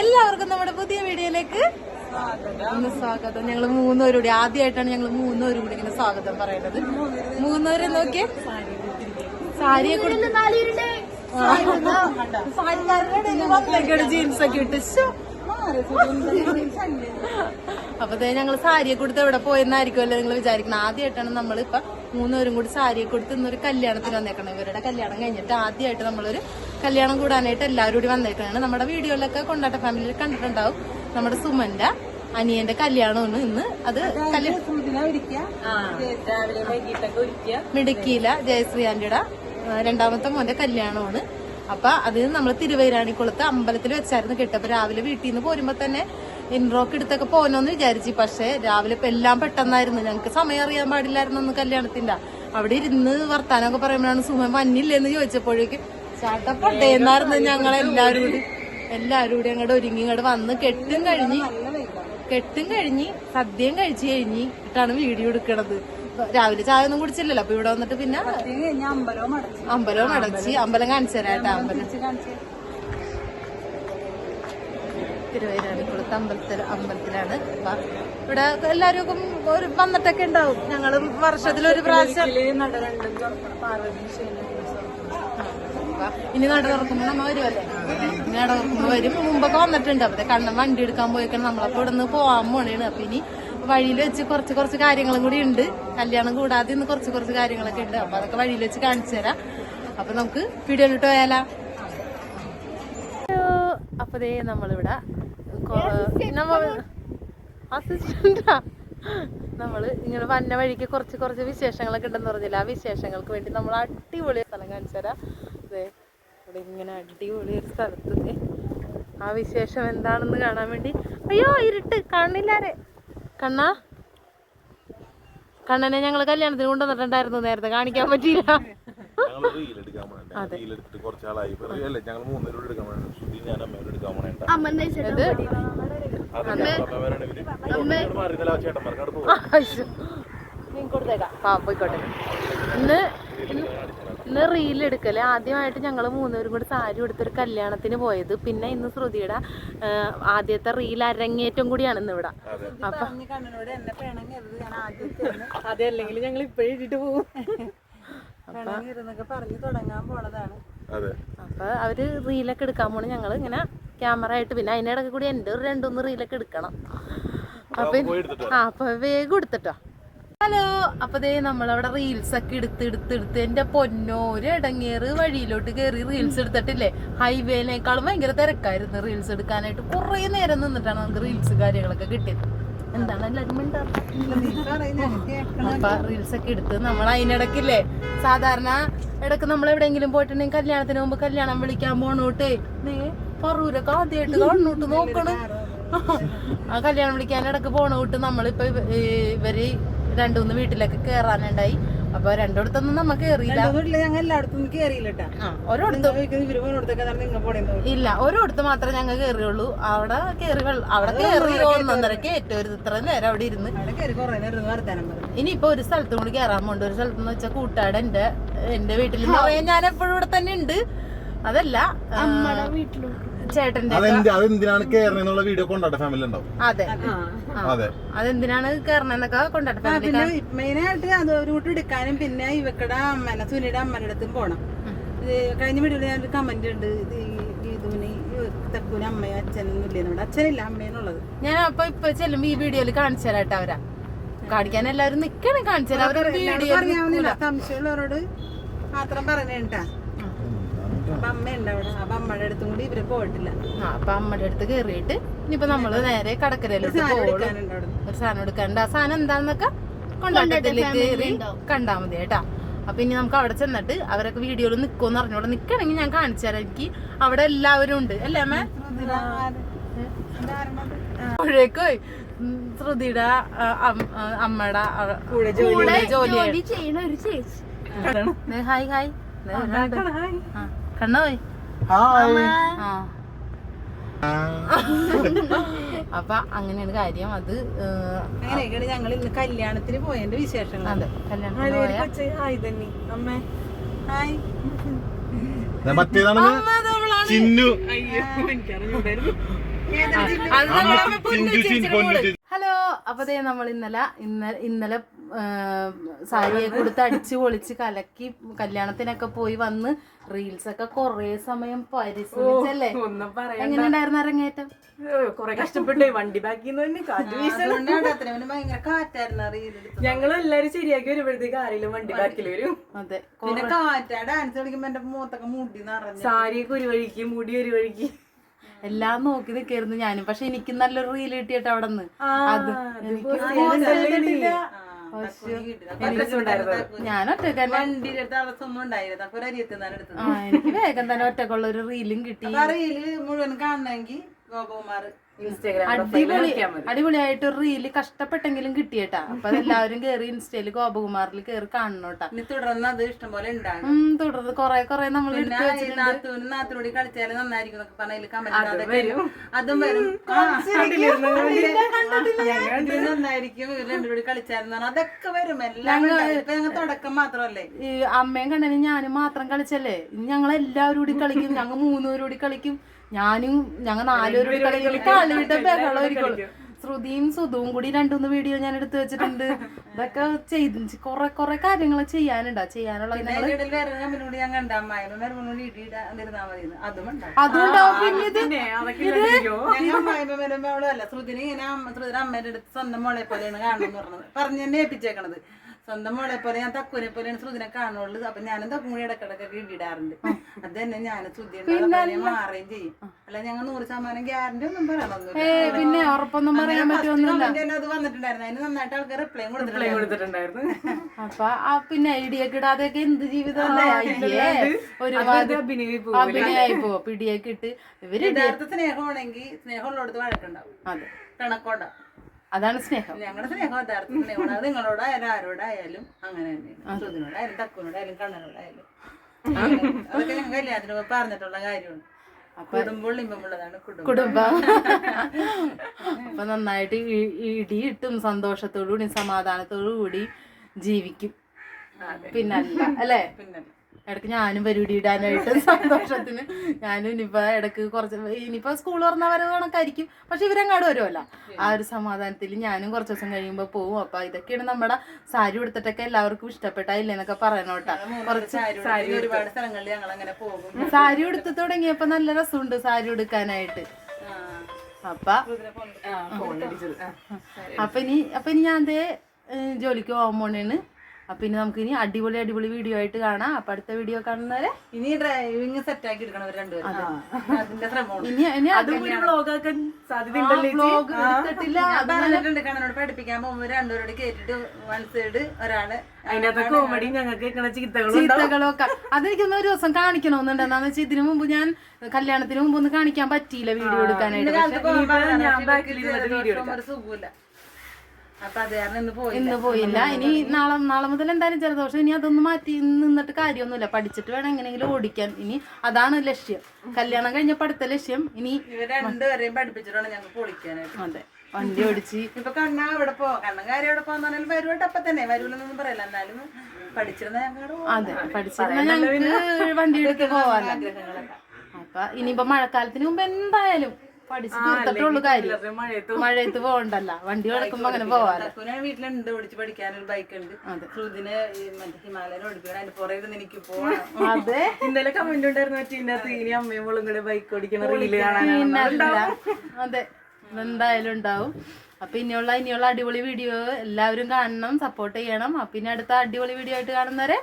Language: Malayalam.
എല്ലാവർക്കും നമ്മുടെ പുതിയ വീഡിയോയിലേക്ക് ഒന്ന് സ്വാഗതം. ഞങ്ങൾ മൂന്നുപേരൂടി കൂടി ആദ്യമായിട്ടാണ് ഞങ്ങൾ മൂന്നുപേരും കൂടി ഇങ്ങനെ സ്വാഗതം പറയുന്നത്. മൂന്നുപേരെ നോക്കിയേ. സാരിയെ കൊടുത്ത് ജീൻസ് ഒക്കെ ഇട്ട്. അപ്പൊ ദേ ഞങ്ങൾ സാരിയെ കൊടുത്ത് എവിടെ പോയെന്നായിരിക്കുമല്ലോ നിങ്ങൾ വിചാരിക്കണം ആദ്യമായിട്ടാണ് നമ്മൾ ഇപ്പൊ മൂന്നുപേരും കൂടി സാരിയെ കൊടുത്ത് ഇന്നൊരു കല്യാണത്തിന് വന്നേക്കണം. ഇവരുടെ കല്യാണം കഴിഞ്ഞിട്ട് ആദ്യമായിട്ട് നമ്മളൊരു കല്യാണം കൂടാനായിട്ട് എല്ലാവരും കൂടി വന്നേക്കാണ് നമ്മുടെ വീഡിയോയിലൊക്കെ കൊണ്ടാട്ട ഫാമിലിയിൽ കണ്ടിട്ടുണ്ടാവും. നമ്മുടെ സുമന്റെ അനിയന്റെ കല്യാണമാണ് ഇന്ന്. അത് മിടുക്കിയില ജയശ്രീ ആന്റിയുടെ ആ, രണ്ടാമത്തെ മോന്റെ കല്യാണമാണ്. അപ്പൊ അത് നമ്മൾ തിരുവൈരാണിക്കുളത്ത് അമ്പലത്തിൽ വെച്ചായിരുന്നു കിട്ടപ്പോ രാവിലെ വീട്ടിൽ നിന്ന് പോരുമ്പോ തന്നെ ഇൻട്രോക്ക് എടുത്തൊക്കെ പോകണമെന്ന് വിചാരിച്ചു. പക്ഷെ രാവിലെ ഇപ്പൊ എല്ലാം പെട്ടെന്നായിരുന്നു. ഞങ്ങൾക്ക് സമയം അറിയാൻ പാടില്ലായിരുന്നു അന്ന് കല്യാണത്തിന്റെ. അവിടെ ഇരുന്ന് വർത്താനൊക്കെ പറയുമ്പോഴാണ് സുമൻ വന്നില്ലെന്ന് ചോദിച്ചപ്പോഴേക്കും ചാട്ടപ്പട്ടേന്നായിരുന്നു ഞങ്ങൾ എല്ലാവരും കൂടി എല്ലാവരും കൂടി അങ്ങോട്ട് ഒരുങ്ങി ഇങ്ങോട്ട് വന്ന് കെട്ടും കഴിഞ്ഞ് കെട്ടും കഴിഞ്ഞ് സദ്യയും കഴിച്ചു കഴിഞ്ഞ് ഇട്ടാണ് വീഡിയോ എടുക്കണത്. രാവിലെ ചായ ഒന്നും കുടിച്ചില്ലല്ലോ അപ്പൊ ഇവിടെ വന്നിട്ട് പിന്നെ അമ്പലവും അടച്ചു അമ്പലം കാണിച്ചു തരാട്ടെ അമ്പലം. തിരുവൈരാണിക്കുളത്ത് അമ്പലത്തിൽ അമ്പലത്തിലാണ്. ഇവിടെ എല്ലാവരും ഒരു വന്നിട്ടൊക്കെ ഉണ്ടാവും. ഞങ്ങളും വർഷത്തിലൊരു പ്രാവശ്യം നട രണ്ടും തുറക്കണം പാർവതി ശൈലജ അപ്പൊ ഇനി നട തുറക്കുമ്പോ നമ്മ വരുമല്ലേ നട തുറക്കുമ്പോ വരും. മുമ്പൊക്കെ വന്നിട്ടുണ്ട്. അപ്പൊ കണ്ണൻ വണ്ടി എടുക്കാൻ പോയിക്കണം. നമ്മളപ്പോ ഇവിടെ നിന്ന് പോവാൻ പോണേണ്. അപ്പൊ ഇനി വഴിയിൽ വെച്ച് കുറച്ച് കുറച്ച് കാര്യങ്ങളും കൂടി ഉണ്ട്. കല്യാണം കൂടാതെ ഇന്ന് കുറച്ച് കുറച്ച് കാര്യങ്ങളൊക്കെ ഉണ്ട്. അപ്പൊ അതൊക്കെ വഴിയിൽ വെച്ച് കാണിച്ചു തരാം. അപ്പൊ നമുക്ക് വീഡിയോയിലിട്ട് പോയാലോ? അപ്പൊ ദേ നമ്മളിവിടെ അസിസ്റ്റന്റാ നമ്മൾ ഇങ്ങനെ വന്ന വഴിക്ക് കുറച്ച് കുറച്ച് വിശേഷങ്ങളൊക്കെ ഉണ്ടെന്ന് പറഞ്ഞില്ല? ആ വിശേഷങ്ങൾക്ക് വേണ്ടി നമ്മൾ അടിപൊളി സ്ഥലം കാണിച്ചു തരാം. ഇവിടെ ഇങ്ങനെ അടിപൊളി ഒരു സ്ഥലത്ത് ആ വിശേഷം എന്താണെന്ന് കാണാൻ വേണ്ടി. അയ്യോ ഇരുട്ട്. കാണില്ലാരെ കണ്ണാ. കണ്ണനെ ഞങ്ങൾ കല്യാണത്തിന് കൊണ്ടുവന്നിട്ടുണ്ടായിരുന്നു നേരത്തെ. കാണിക്കാൻ പറ്റിയില്ല. അവിടെ ഇന്ന് ഇന്ന് എടുക്കല്ലേ ആദ്യമായിട്ട് ഞങ്ങൾ മൂന്നുപേരും കൂടി സാരി എടുത്തൊരു കല്യാണത്തിന് പോയത്. പിന്നെ ഇന്ന് ശ്രുതിയുടെ ആദ്യത്തെ റീൽ അരങ്ങേറ്റം കൂടിയാണ് ഇന്ന് ഇവിടെ. അപ്പൊ അതെ അല്ലെങ്കിൽ ഞങ്ങൾ ഇപ്പോഴും ഇട്ടിട്ട് പോകും പറഞ്ഞു പറഞ്ഞ് തുടങ്ങാൻ പോണതാണ്. അതെ. അപ്പൊ അവർ റീലൊക്കെ എടുക്കാൻ പോണ. ഞങ്ങൾ ഇങ്ങനെ ക്യാമറ ആയിട്ട് പിന്നെ അതിനിടയ്ക്ക് കൂടി എന്റെ ഒരു രണ്ടൊന്ന് റീലൊക്കെ എടുക്കണം. അപ്പൊ ആ അപ്പൊ വേഗം എടുത്തിട്ടോ. ഹലോ അപ്പൊ ദേ നമ്മളവിടെ റീൽസ് ഒക്കെ എടുത്ത് എടുത്ത് എടുത്ത് എന്റെ പൊന്നോ ഒരു ഇടങ്ങേറ് വഴിയിലോട്ട് കയറി റീൽസ് എടുത്തിട്ടില്ലേ? ഹൈവേനേക്കാളും ഭയങ്കര തിരക്കായിരുന്നു റീൽസ് എടുക്കാനായിട്ട്. കുറെ നേരം നിന്നിട്ടാണ് നമുക്ക് റീൽസ് കാര്യങ്ങളൊക്കെ കിട്ടിയത്. എന്താണ്? അപ്പൊ റീൽസ് ഒക്കെ എടുത്ത് നമ്മൾ അതിനിടക്കില്ലേ സാധാരണ ഇടയ്ക്ക് നമ്മൾ എവിടെയെങ്കിലും പോയിട്ടുണ്ടെങ്കിൽ കല്യാണത്തിന് മുമ്പ് കല്യാണം വിളിക്കാൻ പോണോട്ടേ. നീ പറൂരൊക്കെ ആദ്യമായിട്ട് കാണുന്നോട്ട് നോക്കണം. ആ കല്യാണം വിളിക്കാൻ ഇടയ്ക്ക് പോണോട്ട് നമ്മളിപ്പോ ഇവ- രണ്ടുമൂന്ന് വീട്ടിലൊക്കെ കേറാനുണ്ടായി. അപ്പൊ രണ്ടിടത്തൊന്നും നമ്മ കേറിയില്ല. ഞങ്ങൾ എല്ലായിടത്തും പോണേന്ന് ഇല്ല ഒരിടത്ത് മാത്രമേ ഞങ്ങൾ കേറിയുള്ളൂ. അവിടെ കേറി അവിടെ കേറി ഒന്നൊന്നര കയറ്റം ഒരു ഇത്ര നേരം അവിടെ ഇരുന്ന്. ഇനിയിപ്പോ ഒരു സ്ഥലത്തും കൂടി കേറാൻ പോണ്ട്. ഒരു സ്ഥലത്ത് എന്ന് വെച്ചാൽ കൂട്ടാട് എന്റെ എന്റെ വീട്ടിൽ ഞാൻ എപ്പോഴും ഇവിടെ തന്നെ ഉണ്ട്. അതല്ല ചേട്ടന്റെ അതെന്ത് അതെന്തിനാണ് കേറണെന്നുള്ള വീഡിയോ കൊണ്ടാട്ട ഫാമിലി ഉണ്ടാവും അതെ. അതെ. അതെന്തിനാണ് കയറണെന്നൊക്കെ കൊണ്ടാട്ട ഫാമിലി പിന്നെ മെയിനായിട്ട് അത് റൂട്ട് എടുക്കാനും പിന്നെ ഇവക്കടെ അമ്മനെ സുനിയുടെ അമ്മയുടെ അടുത്തും പോണം. ഇത് കഴിഞ്ഞ വീഡിയോയിൽ ഞാനൊരു കമന്റ് ഉണ്ട് ഗീതുവിന് തെക്കൂന് അമ്മയും അച്ഛനൊന്നും ഇല്ലേ നമ്മുടെ അച്ഛനില്ല ഞാൻ അപ്പൊ ഇപ്പൊ ചെല്ലുമ്പോ ഈ വീഡിയോയിൽ കാണിച്ചു തരാട്ടെ അവരാ. കാണിക്കാൻ എല്ലാവരും നിക്കണം കാണിച്ചു തരാം. അവരുടെ വീഡിയോ അറിയാവുന്നില്ല സംശയമുള്ളവരോട് മാത്രം പറഞ്ഞേട്ടാ അപ്പൊ അമ്മയുണ്ട് അവിടെ? അപ്പൊ അമ്മയുടെ അടുത്തും കൂടി ഇവർ പോയിട്ടില്ല. ആ അപ്പൊ അമ്മയുടെ അടുത്ത് കേറിയിട്ട് ഇനിയിപ്പോ നമ്മൾ നേരെ കടക്കരയിലോട്ട് സാധനം പോവുള്ളൂ. ഒരു സാധനം എടുക്കാനുണ്ട്. ആ സാധനം എന്താന്നൊക്കെ കൊണ്ടാട്ടത്തിൽ കയറി കണ്ടാ മതി കേട്ടാ. അപ്പൊ ഇനി നമുക്ക് അവിടെ ചെന്നിട്ട് അവരൊക്കെ വീഡിയോയിൽ നിക്കുമെന്ന് അറിഞ്ഞോടെ? നിക്കണെങ്കിൽ ഞാൻ കാണിച്ചു തരാം. എനിക്ക് അവിടെ എല്ലാവരും ഉണ്ട്. അല്ലേ അമ്മ? അപ്പോഴേക്കോയ് ശ്രുതിയുടെ അമ്മയുടെ കൂടെ ജോലി ചെയ്യണ. ഒരു ചേച്ചി. Hi hi. ഹായ് കണ്ണോയ് അപ്പൊ അങ്ങനെയാണ് കാര്യം. അത് അങ്ങനെയൊക്കെയാണ് ഞങ്ങൾ ഇന്ന് കല്യാണത്തിന് പോയതിന്റെ വിശേഷങ്ങൾ അതെ കല്യാണത്തിന് പോയ? ഹായ് തന്നെ അമ്മേ. ഹായ്. മറ്റേതാണ് ചിന്നു. ഹലോ അപ്പൊ ദേ നമ്മൾ ഇന്നലെ ഇന്നലെ ഇന്നലെ സാരിയെ കൊടുത്ത് അടിച്ച് പൊളിച്ച് കലക്കി കല്യാണത്തിനൊക്കെ പോയി വന്ന് റീൽസ് ഒക്കെ കൊറേ സമയം പരിശ്രമിച്ചല്ലേ? എങ്ങനെയുണ്ടായിരുന്നു അരങ്ങേറ്റം? കൊറേ കഷ്ടപ്പെട്ടു വണ്ടി റീലെടുത്തത് ഞങ്ങൾ എല്ലാരും ശരിയാക്കി വരുമ്പോഴത്തേക്ക് ആരെങ്കിലും വണ്ടി ബാക്കിൽ വരും. അതെ പിന്നെ കാറ്റാ ഡാൻസ് കളിക്കുമ്പോ എന്റെ മുഖത്തൊക്കെ മുടി നിറഞ്ഞു സാരിയൊക്കെ ഒരു വഴിക്ക് മുടി ഒരു വഴിക്ക്. എല്ലാം നോക്കി നിൽക്കായിരുന്നു ഞാനും. പക്ഷെ എനിക്ക് നല്ലൊരു റീൽ കിട്ടിയിട്ട് അവിടെ നിന്ന് അത് ഞാൻ എനിക്ക് വേഗം തന്നെ ഒറ്റക്കുള്ള ഒരു റീലും കിട്ടി. ആ റീൽ മുഴുവൻ കാണണമെങ്കിൽ ഗോപകുമാർ അടിപൊളി അടിപൊളിയായിട്ട് ഒരു റീൽ കഷ്ടപ്പെട്ടെങ്കിലും കിട്ടിയേട്ടാ. അപ്പൊ എല്ലാവരും കേറി ഇൻസ്റ്റയിൽ ഗോപകുമാറിൽ കേറി കാണണോട്ടാ. ഇനി തുടർന്ന് അത് ഇഷ്ടംപോലെ ഉണ്ടാകും തുടർന്ന് കൊറേ കൊറേ നമ്മൾ നാത്തൂനോട് കളിച്ചാലും നന്നായിരിക്കും അതും വരും. നന്നായിരിക്കും. ഇവർ രണ്ടുപേരും കളിച്ചാലും അതൊക്കെ വരും. എല്ലാം തുടക്കം മാത്രമല്ലേ? ഈ അമ്മയും കണ്ടെങ്കിൽ ഞാനും മാത്രം കളിച്ചല്ലേ? ഇനി ഞങ്ങൾ എല്ലാവരും കൂടി കളിക്കും. ഞങ്ങൾ മൂന്നുപേരും കൂടി കളിക്കും. ഞാനും ഞങ്ങൾ നാലുപേരും കളി കളിക്കും കളിയുടെ ബഹളമായിരിക്കും ശ്രുതിയും സുധുവും കൂടി രണ്ടുമൂന്ന് വീഡിയോ ഞാൻ എടുത്തു വെച്ചിട്ടുണ്ട്. ഇതൊക്കെ ചെയ്ത് കൊറേ കൊറേ കാര്യങ്ങൾ ചെയ്യാനുണ്ടാ. ചെയ്യാനുള്ള പിന്നെ വേറെ കമ്പനിയോട് ഞാൻ കണ്ട അമ്മായിമ്മ വരുമ്പോൾ ഇടിയിടാതിരുന്നാ മതി അതും ഉണ്ടാവും. അതുകൊണ്ടാവും പിന്നെ ഇത് ശ്രുതിനെ ഇങ്ങനെ ശ്രുതിയുടെ അമ്മേന്റെ അടുത്ത് സ്വന്തം മോളെ പോലെയാണ് കാണുന്നത് പറഞ്ഞത്. പറഞ്ഞു തന്നെ ഏൽപ്പിച്ചേക്കണത്. സ്വന്തം മോളെ പോലെ ഞാൻ തക്കുനെ പോലെയാണ് ശ്രുതിനെ കാണുള്ളൂ. അപ്പൊ ഞാനും തക്കും കൂടി ഇടക്കിടക്കൊക്കെ ഇടിയിടാറുണ്ട് അത് തന്നെ ഞാൻ ശ്രുതി മാറുകയും ചെയ്യും. അല്ല ഞങ്ങൾ നൂറ് ശതമാനം ഗ്യാരണ്ടി ഒന്നും പറയണമെന്നില്ല പിന്നെ ഉറപ്പൊന്നും പറയാൻ അത് വന്നിട്ടുണ്ടായിരുന്നു. അതിന് നന്നായിട്ട് ആൾക്കാർ റിപ്ലൈ കൊടുത്തിട്ടുണ്ടായിരുന്നു. അപ്പൊ പിന്നെ ഐഡിയൊക്കെ ഇടാതെയൊക്കെ എന്ത് ജീവിതം ഒരുപാട് അഭിനയായി പോവാ പിടിയൊക്കെ ഇട്ട് ഇവർ യഥാർത്ഥ സ്നേഹമാണെങ്കിൽ സ്നേഹമുള്ളടത്ത് വഴക്കുണ്ടാവും. അതെ. പിണക്കമുണ്ടാവും. അതാണ് സ്നേഹം. ഞങ്ങളുടെ സ്നേഹം യഥാർത്ഥ സ്നേഹമാണ് നിങ്ങളോടായാലും ആരോടായാലും അങ്ങനെ തന്നെയാണ്. ശ്രുതിനോടായാലും തക്കുനോടായാലും കണ്ണനോടായാലും. അതൊക്കെ ഞങ്ങൾ കല്യാണത്തിന് പറഞ്ഞിട്ടുള്ള കാര്യമാണ്. കുടുംബം അപ്പൊ നന്നായിട്ട് ഇടിയിട്ടും സന്തോഷത്തോടു കൂടി സമാധാനത്തോടു കൂടി ജീവിക്കും. പിന്നല്ല അല്ലേ? പിന്നെ ഇടയ്ക്ക് ഞാനും പരിപാടി ഇടാനായിട്ട് സന്തോഷത്തിന് ഞാനും ഇനിയിപ്പോ ഇടയ്ക്ക് കുറച്ച് ഇനിയിപ്പോ സ്കൂൾ തുറന്ന കണക്കായിരിക്കും. പക്ഷെ ഇവരെങ്ങാട് വരുമല്ല ആ ഒരു സമാധാനത്തിൽ ഞാനും കുറച്ച് ദിവസം കഴിയുമ്പോൾ പോവും. അപ്പൊ ഇതൊക്കെയാണ് നമ്മുടെ സാരി ഉടുത്തിട്ടൊക്കെ എല്ലാവർക്കും ഇഷ്ടപ്പെട്ടായില്ലേ ഇല്ലെന്നൊക്കെ പറയണോട്ടാ കുറച്ച് സാരി ഒരുപാട് സ്ഥലങ്ങളിൽ ഞങ്ങൾ അങ്ങനെ പോകും സാരി ഉടുത്ത് തുടങ്ങിയപ്പോ നല്ല രസമുണ്ട് സാരി ഉടുക്കാനായിട്ട്. അപ്പൊ. അപ്പൊ ഇനി അപ്പൊ ഇനി ഞാൻ ജോലിക്ക് പോകാൻ പോണേണ്. അപ്പൊ ഇനി നമുക്ക് ഇനി അടിപൊളി അടിപൊളി വീഡിയോ ആയിട്ട് കാണാം. അപ്പൊ അടുത്ത വീഡിയോ കാണുന്നവരെ ഇനി ഡ്രൈവിംഗ് സെറ്റ് ആക്കി എടുക്കണം രണ്ടുപേരും. പഠിപ്പിക്കാൻ പോകുമ്പോൾ രണ്ടുപേരോട് കേട്ടിട്ട് വൺ സൈഡ് ഒരാൾ ചീത്തകളൊക്കെ. അതെനിക്കൊന്ന് ഒരു ദിവസം കാണിക്കണമെന്നുണ്ട്. എന്താന്ന് വെച്ചാൽ ഇതിനു മുമ്പ് ഞാൻ കല്യാണത്തിന് മുമ്പ് ഒന്ന് കാണിക്കാൻ പറ്റിയില്ല വീഡിയോ എടുക്കാനായിട്ട്. സുഖമില്ല ഇന്ന് പോയി ഇന്ന് പോയില്ല. ഇനി നാളെ നാളെ മുതൽ എന്തായാലും ജലദോഷം. ഇനി അതൊന്നും മാറ്റി നിന്നിട്ട് കാര്യമൊന്നുമില്ല. പഠിച്ചിട്ട് വേണം എങ്ങനെയെങ്കിലും ഓടിക്കാൻ. ഇനി അതാണ് ലക്ഷ്യം. കല്യാണം കഴിഞ്ഞ അടുത്ത ലക്ഷ്യം. ഇനി രണ്ടുപേരെയും പഠിപ്പിച്ചിട്ടാണ് അതെ. വണ്ടി ഓടിച്ച്. ഇപ്പൊ കണ്ണാ അവിടെ പോ കണ്ണൻ കാര്യം അവിടെ പോകാന്ന് വരുവട്ടെ അപ്പൊ തന്നെ. വരൂലെന്നൊന്നും പറയില്ല. എന്നാലും പഠിച്ചിരുന്ന ഞങ്ങളുടെ അതെ. പഠിച്ചിരുന്ന ഞങ്ങൾക്ക് വണ്ടി എടുത്ത് പോവാൻ അപ്പൊ ഇനിയിപ്പോ മഴക്കാലത്തിന് മുമ്പ് എന്തായാലും പഠിച്ച് തീർത്തിട്ടുള്ളൂ കാര്യം. മഴയത്ത് പോകണ്ടല്ല. വണ്ടി കിടക്കുമ്പോ അങ്ങനെ പോവാറ് വീട്ടിലുണ്ട്. ഓടിച്ച് പഠിക്കാനൊരു ബൈക്ക് ഉണ്ട്. ശ്രുതിന് മറ്റേ ഹിമാലയൻ ഓടിക്കണം അതിന്റെ പുറകെ എനിക്ക് പോകണം അതെ. ഇന്നലെ കമന്റ് ഉണ്ടായിരുന്നു മറ്റേ ഇതിന്റെ അമ്മയും മോളും കൂടെ ബൈക്ക് ഓടിക്കണ റീൽ അതെ. എന്തായാലും ഉണ്ടാവും. അപ്പൊ ഇനിയുള്ള ഇനിയുള്ള അടിപൊളി വീഡിയോ എല്ലാവരും കാണണം സപ്പോർട്ട് ചെയ്യണം. അപ്പൊ ഇനി അടുത്ത അടിപൊളി വീഡിയോ ആയിട്ട് കാണുന്നവരെ